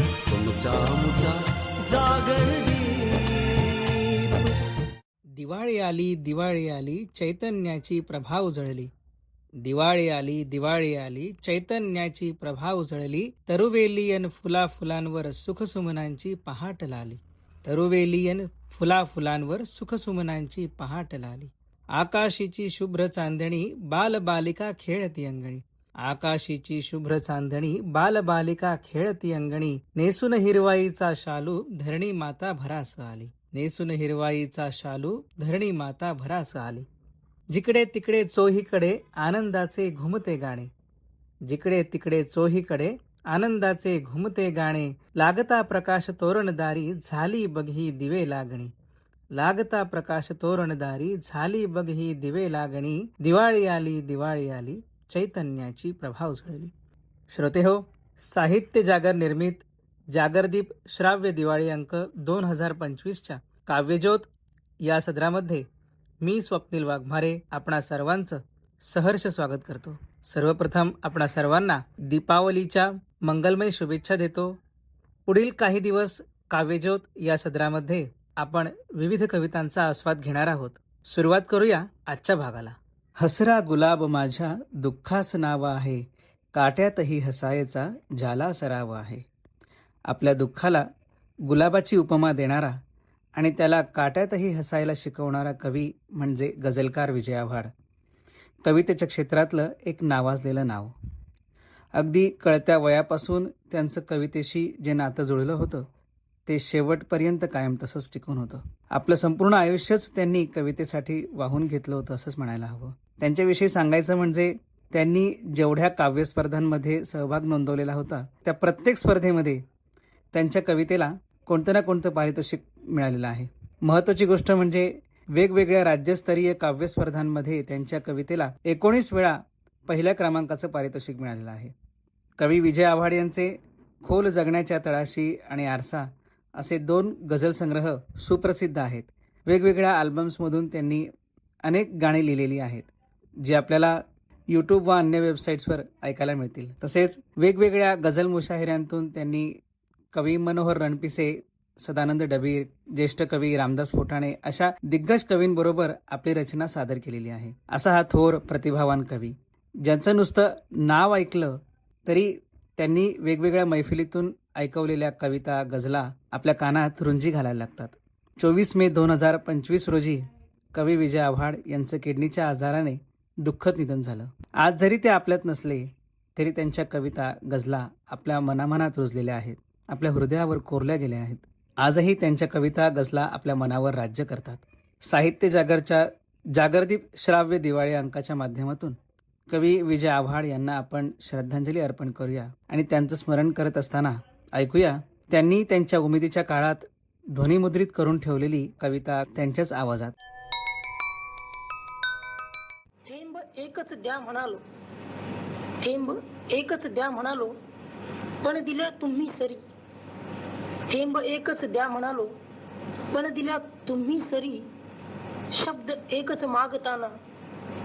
तुमचा मुचा जागर दिवाळी आली दिवाळी आली चैतन्याची प्रभा उजळली दिवाळी आली दिवाळी आली चैतन्याची प्रभा उजळली तरुवेलियन फुला फुलांवर सुखसुमनांची पहाट लाली. तरुवेलियन फुला फुलांवर सुखसुमनांची पहाट लाली. आकाशीची शुभ्र चांदणी बालबालिका खेळती अंगणी. आकाशीची शुभ्र चांदणी बालबालिका खेळती अंगणी नेसून हिरवाईचा शालू धरणी माता भरास आली. नेसून हिरवाईचा शालू धरणी माता भरास आली. जिकडे तिकडे चोहीकडे आनंदाचे घुमते गाणे. जिकडे तिकडे चोहीकडे आनंदाचे घुमते गाणे लागता प्रकाश तोरणदारी झाली बघी दिवे लागणी. लागता प्रकाश तोरणदारी झाली बघी दिवे लागणी दिवाळी आली दिवाळी आली. चैतन्याची प्रभा उजळली श्रोते हो साहित्य जागर निर्मित जागरदीप श्राव्य दिवाळी अंक दोन हजार पंचवीसच्या काव्यज्योत या सदरामध्ये मी स्वप्नील वाघमारे आपणा सर्वांचं सहर्ष स्वागत करतो. सर्वप्रथम आपणा सर्वांना दीपावलीच्या मंगलमय शुभेच्छा देतो. पुढील काही दिवस काव्यज्योत या सदरामध्ये आपण विविध कवितांचा आस्वाद घेणार आहोत. सुरुवात करूया आजच्या भागाला. हसरा गुलाब माझ्या दुःखास नाव आहे. काट्यातही हसायचा जाला सराव आहे. आपल्या दुःखाला गुलाबाची उपमा देणारा आणि त्याला काट्यातही हसायला शिकवणारा कवी म्हणजे गझलकार विजय आव्हाड. कवितेच्या क्षेत्रातलं एक नावाजलेलं नाव. अगदी कळत्या वयापासून त्यांचं कवितेशी जे नातं जुळलं होतं ते शेवटपर्यंत कायम तसंच टिकून होतं. आपलं संपूर्ण आयुष्यच त्यांनी कवितेसाठी वाहून घेतलं होतं असंच म्हणायला हवं. त्यांच्याविषयी सांगायचं म्हणजे त्यांनी जेवढ्या काव्यस्पर्धांमध्ये सहभाग नोंदवलेला होता त्या प्रत्येक स्पर्धेमध्ये त्यांच्या कवितेला कोणतं ना कोणतं पारितोषिक मिळालेलं आहे. महत्वाची गोष्ट म्हणजे वेगवेगळ्या राज्यस्तरीय काव्यस्पर्धांमध्ये त्यांच्या कवितेला एकोणीस वेळा पहिल्या क्रमांकाचं पारितोषिक मिळालेलं आहे. कवी विजय आव्हाड यांचे खोल जगण्याच्या तळाशी आणि आरसा असे दोन गझल संग्रह सुप्रसिद्ध आहेत. वेगवेगळ्या आल्बम्समधून त्यांनी अनेक गाणी लिहिलेली आहेत. जी आपल्याला यूट्यूब व अन्य वेबसाईट्सवर ऐकायला मिळतील. तसेच वेगवेगळ्या गझल मुशाहिऱ्यांतून त्यांनी कवी मनोहर रणपिसे सदानंद डबीर ज्येष्ठ कवी रामदास फोटाणे अशा दिग्गज कवींबरोबर आपली रचना सादर केलेली आहे. असा हा थोर प्रतिभावान कवी. ज्यांचं नुसतं नाव ऐकलं तरी त्यांनी वेगवेगळ्या मैफिलीतून ऐकवलेल्या कविता गझला आपल्या कानात रुंजी घालायला लागतात. चोवीस मे दोन हजार पंचवीस रोजी कवी विजय आव्हाड यांचं किडनीच्या आजाराने दुःखद निधन झालं. आज जरी ते आपल्यात नसले तरी त्यांच्या कविता गझला आपल्या मनामनात रुजलेल्या आहेत. आपल्या हृदयावर कोरल्या गेल्या आहेत. आजही त्यांच्या कविता गझला आपल्या मनावर राज्य करतात. साहित्य जागरच्या जागरदीप श्राव्य दिवाळी अंकाच्या माध्यमातून कवी विजय आव्हाड यांना आपण श्रद्धांजली अर्पण करूया आणि त्यांचं स्मरण करत असताना ऐकूया त्यांनी त्यांच्या उमेदीच्या काळात ध्वनिमुद्रित करून ठेवलेली कविता त्यांच्याच आवाजात. एकच द्या म्हणालो. थेंब एकच द्या म्हणालो पण दिल्या तुम्ही सरी. थेंब एकच द्या म्हणालो पण दिल्या तुम्ही सरी. शब्द एकच मागताना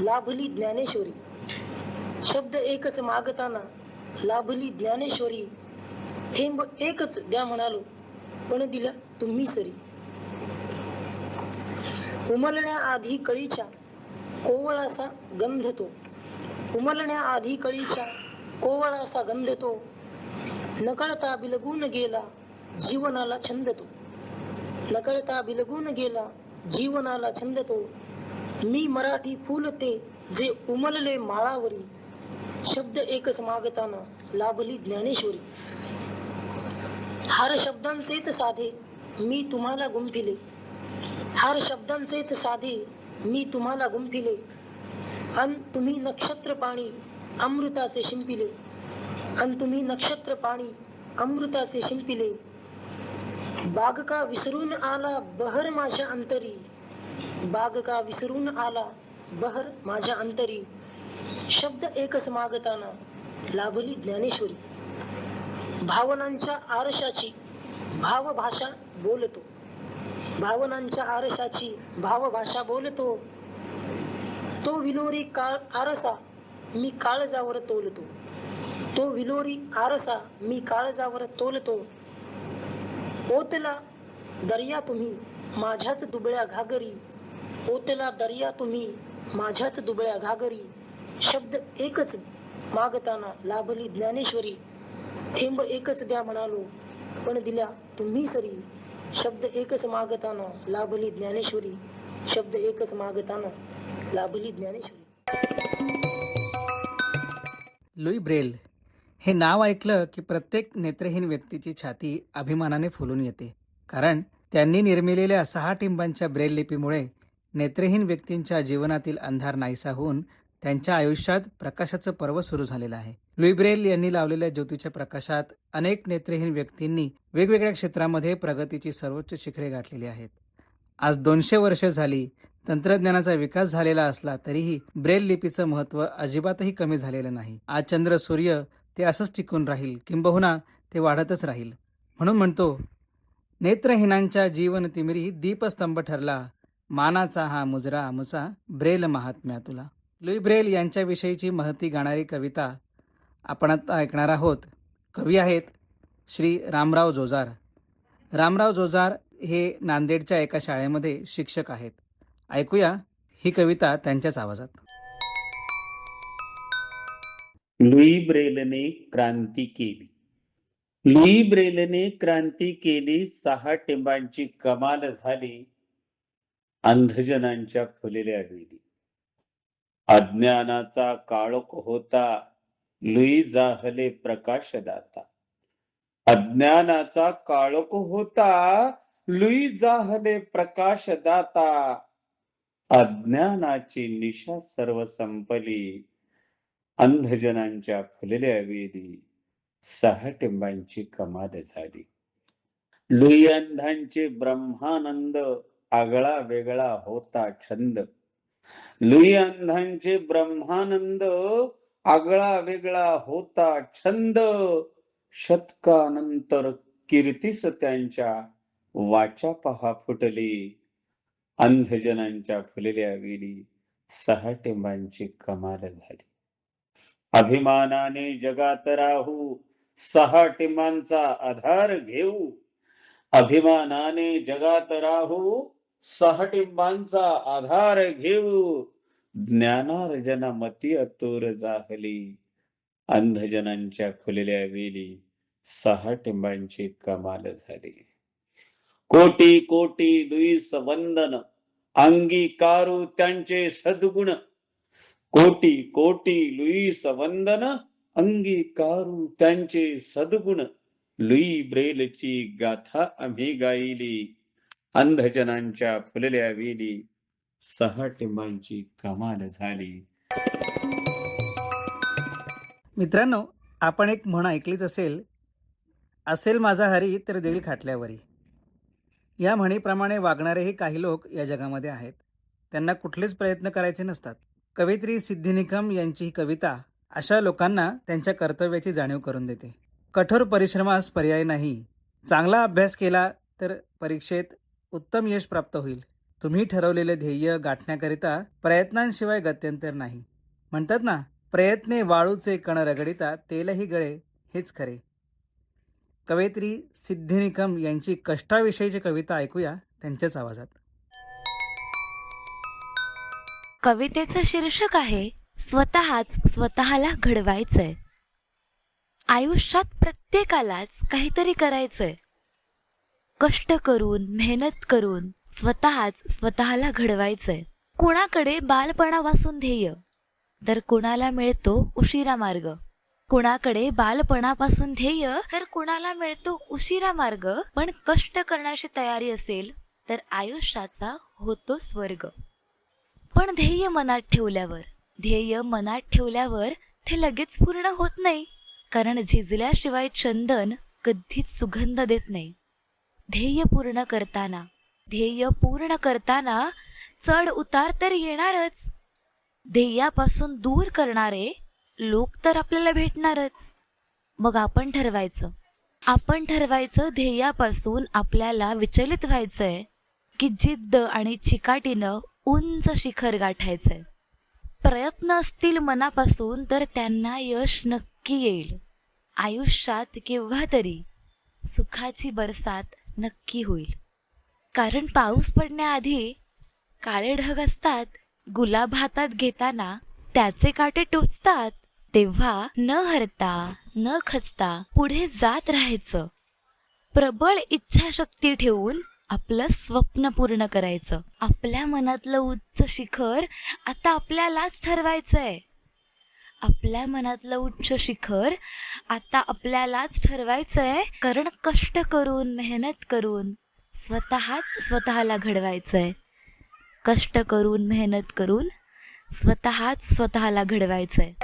लाभली ज्ञानेश्वरी. शब्द एकच मागताना लाभली ज्ञानेश्वरी. थेंब एकच द्या म्हणालो पण दिल्या तुम्ही सरी. उमलण्याआधी कळीच्या कोवळासा गंध तो. उमलण्याआधी कळीच्या कोवळासा गंध तो. नकळता बिलगून गेला जीवनाला छंद तो. नकळता बिलगून गेला जीवनाला छंद तो. मी मराठी फुलते जे उमलले माळावरी. शब्द एकच मागताना लाभली ज्ञानेश्वरी. हार शब्दांचेच साधे मी तुम्हाला गुंफिले. हार शब्दांचेच साधे मी तुम्हाला गुंफिले. अन तुम्ही नक्षत्र पाणी अमृताचे शिंपिले. अन तुम्ही नक्षत्र पाणी अमृताचे शिंपिले. बागका विसरून आला बहर माझ्या अंतरी. बागका विसरून आला बहर माझ्या अंतरी. शब्द एकच मागताना लाभली ज्ञानेश्वरी. भावनांच्या आरशाची भावभाषा बोलतो. भावनांच्या आरशाची भावभाषा बोलतो. तो विलोरी काळ आरसा मी काळजावर तोलतो. तो विलोरी आरसा मी काळजावर तोलतो. ओतला दर्या तुम्ही माझ्याच दुबळ्या घागरी. ओतला दर्या तुम्ही माझ्याच दुबळ्या घागरी. शब्द एकच मागताना लाभली ज्ञानेश्वरी. थेंब एकच द्या म्हणालो पण दिल्या तुम्ही सरी. शब्द एकच मागताना लाभली ज्ञानेश्वरी. शब्द एकच मागताना लाभली ज्ञानेश्वरी. लुई ब्रेल हे नाव ऐकलं की प्रत्येक नेत्रहीन व्यक्तीची छाती अभिमानाने फुलून येते. कारण त्यांनी निर्मिलेल्या सहा टिंबांच्या ब्रेल लिपीमुळे नेत्रहीन व्यक्तींच्या जीवनातील अंधार नाहीसा होऊन त्यांच्या आयुष्यात प्रकाशाचं पर्व सुरू झालेलं आहे. लुईब्रेल यांनी लावलेल्या ज्योतीच्या प्रकाशात अनेक नेत्रहीन व्यक्तींनी वेगवेगळ्या क्षेत्रामध्ये प्रगतीची सर्वोच्च शिखरे गाठलेली आहेत. आज दोनशे वर्ष झाली तंत्रज्ञानाचा विकास झालेला असला तरीही ब्रेल लिपीचं महत्त्व अजिबातही कमी झालेलं नाही. आज चंद्र सूर्य ते असंच टिकून राहील किंबहुना ते वाढतच राहील. म्हणून म्हणतो नेत्रहीनांच्या जीवन तिमिरी दीपस्तंभ ठरला मानाचा हा मुजरा आमुचा ब्रेल महात्म्या तुला. लुई ब्रेल यांच्याविषयीची महती गाणारी कविता आपण आता ऐकणार आहोत. कवी आहेत श्री रामराव जोजार. रामराव जोजार हे नांदेडच्या एका शाळेमध्ये शिक्षक आहेत. ऐकूया ही कविता त्यांच्याच आवाजात. लुई ब्रेलने क्रांती केली. लुई ब्रेलने क्रांती केली सहा टिंबांची कमाल झाली अंधजनांच्या फुलेल्या वेली अज्ञानाचा काळोख होता. लुई जाहले प्रकाशदाता. अज्ञानाचा काळोख होता. लुई जाहले प्रकाशदाता. अज्ञानाची निशा सर्व संपली. अंधजनांच्या फुलल्या वेदी. सहा टिंबांची कमाल झाली. लुई अंधांचे ब्रह्मानंद आगळा वेगळा होता छंद. लुई अंधांचे ब्रह्मानंद आगळा वेगळा होता छंद. शतकानंतर कीर्तीस त्यांच्या वाचा पहा फुटली. अंधजनांच्या फुलल्या वेळी सहा टिंबांची कमाल झाली. अभिमानाने जगात राहू सहा टिंबांचा आधार घेऊ. अभिमानाने जगात राहू सहा टिंबांचा आधार घेऊ. ज्ञानार्जन मती अतुर जाहली. अंधजनांच्या खुलेल्या वेली सहा टिंबांची कमाल झाली. कोटी कोटी दुईस वंदन अंगीकारू त्यांचे सद्गुण. कोटी कोटी लुईस वंदन अंगीकारू त्यांचे सद्गुण. लुई ब्रेलची गाथा आम्ही गायली. अंधजनांच्या फुलल्या वेली सहा टिंबांची कमाल झाली. मित्रांनो आपण एक म्हण ऐकलीच असेल असेल माझा हरी तर देईल खाटल्यावरी. या म्हणीप्रमाणे वागणारेही काही लोक या जगामध्ये आहेत. त्यांना कुठलेच प्रयत्न करायचे नसतात. कवयित्री सिद्धिनिकम यांची ही कविता अशा लोकांना त्यांच्या कर्तव्याची जाणीव करून देते. कठोर परिश्रमास पर्याय नाही. चांगला अभ्यास केला तर परीक्षेत उत्तम यश प्राप्त होईल. तुम्ही ठरवलेले ध्येय गाठण्याकरिता प्रयत्नांशिवाय गत्यंतर नाही. म्हणतात ना प्रयत्ने वाळूचे कण रगडिता तेलही गळे हेच खरे. कवयित्री सिद्धिनिकम यांची कष्टाविषयीची कविता ऐकूया त्यांच्याच आवाजात. कवितेचं शीर्षक आहे स्वतःच स्वतःला घडवायचंय. आयुष्यात प्रत्येकालाच काहीतरी करायचंय. कष्ट करून मेहनत करून स्वतःच स्वतःला घडवायचंय. कुणाकडे बालपणापासून ध्येय? तर कुणाला मिळतो उशिरा मार्ग? कुणाकडे बालपणापासून ध्येय? तर कुणाला मिळतो उशिरा मार्ग? पण कष्ट करण्याची तयारी असेल तर आयुष्याचा होतो स्वर्ग. पण ध्येय मनात ठेवल्यावर ध्येय मनात ठेवल्यावर ते लगेच पूर्ण होत नाही. कारण झिजल्याशिवाय चंदन कधीच सुगंध देत नाही. ध्येय पूर्ण करताना. ध्येय पूर्ण करताना चढ उतार तर येणारच. ध्येयापासून दूर करणारे लोक तर आपल्याला भेटणारच. मग आपण ठरवायचं. आपण ठरवायचं ध्येयापासून आपल्याला विचलित व्हायचंय की जिद्द आणि चिकाटीनं उंच शिखर गाठायचंय. प्रयत्न असतील मनापासून तर त्यांना यश नक्की येईल. आयुष्यात केव्हा तरी सुखाची बरसात नक्की होईल. कारण पाऊस पडण्याआधी काळे ढग असतात गुलाब हातात घेताना त्याचे काटे टोचतात तेव्हा न हरता न खचता पुढे जात राहायचं. प्रबळ इच्छाशक्ती ठेवून आपलं स्वप्न पूर्ण करायचं. आपल्या मनातलं उच्च शिखर आता आपल्यालाच ठरवायचंय. आपल्या मनातलं उच्च शिखर आता आपल्यालाच ठरवायचं आहे कारण कष्ट करून मेहनत करून स्वतःच स्वतःला घडवायचं आहे कष्ट करून मेहनत करून स्वतःच स्वतःला घडवायचं आहे